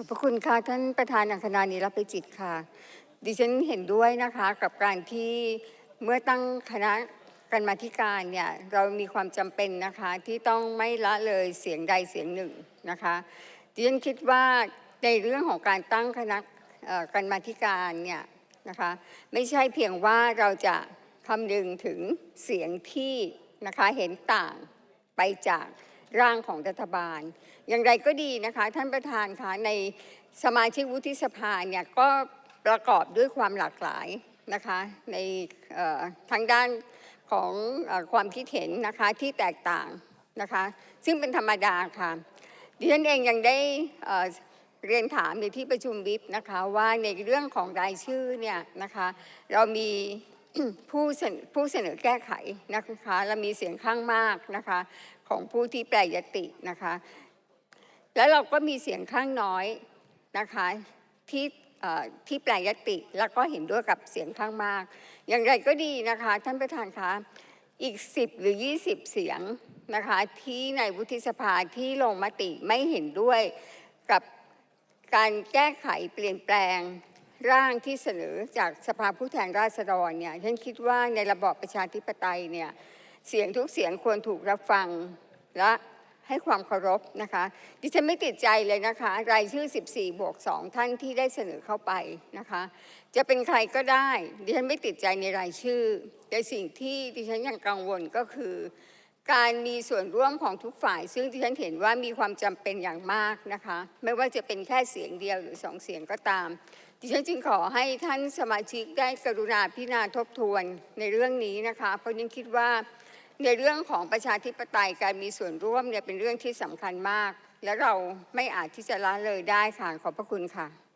ขอบพระคุณค่ะท่านประธานอังคณานีรับไปจิตค่ะ ดิฉันเห็นด้วยนะคะกับการที่เมื่อตั้งคณะกรรมาธิการเนี่ยเรามีความจำเป็นนะคะที่ต้องไม่ละเลยเสียงใดเสียงหนึ่งนะคะดิฉันคิดว่าในเรื่องของการตั้งคณะกรรมาธิการเนี่ยนะคะไม่ใช่เพียงว่าเราจะคำนึงถึงเสียงที่นะคะเห็นต่างไปจาก ร่างของรัฐบาล อย่างไรก็ดีนะคะ ท่านประธานคะในสมาชิกวุฒิสภาเนี่ยก็ประกอบด้วยความหลากหลายนะคะในทางด้านของอความคิดเห็นนะคะที่แตกต่างนะคะซึ่งเป็นธรรมดาค่ะดิฉันเองยังได้เอ่อเรียนถามในที่ประชุมวิปนะคะว่าในเรื่องของรายชื่อเนี่ยนะคะเรามี ผู้เสนผู้เสนอแก้ไขนะคะและมีเสียงข้างมากนะคะของผู้ที่แปลยตินะคะ แล้วเราก็มีเสียงข้างน้อยนะคะที่ที่แปลยติแล้วก็เห็นด้วยกับเสียงข้างมาก อย่างไรก็ดีนะคะท่านประธานคะอีก 10 หรือ 20 เสียงนะคะที่ในวุฒิสภาที่ลงมติไม่เห็นด้วยกับการแก้ไขเปลี่ยนแปลง ร่างที่เสนอจากสภาผู้แทนราษฎรเนี่ยฉันคิดว่าในระบอบประชาธิปไตยเนี่ยเสียงทุกเสียงควรถูกรับฟังและให้ความเคารพนะคะดิฉันไม่ติดใจเลยนะคะ รายชื่อ 14 บวก 2 ท่านที่ได้เสนอเข้าไปนะคะ จะเป็นใครก็ได้ ดิฉันไม่ติดใจในรายชื่อ แต่สิ่งที่ดิฉันยังกังวลก็คือ การมีส่วนร่วมของทุกฝ่าย ซึ่งดิฉันเห็นว่ามีความจำเป็นอย่างมากนะคะ ไม่ว่าจะเป็นแค่เสียงเดียวหรือสองเสียงก็ตาม ดิฉันจึงขอให้ท่านสมาชิกได้กรุณาพิจารณาทบทวนในเรื่องนี้นะคะ เพราะดิฉันคิดว่าในเรื่องของประชาธิปไตยการมีส่วนร่วมเนี่ยเป็นเรื่องที่สำคัญมาก และเราไม่อาจที่จะละเลยได้ค่ะขอบพระคุณค่ะ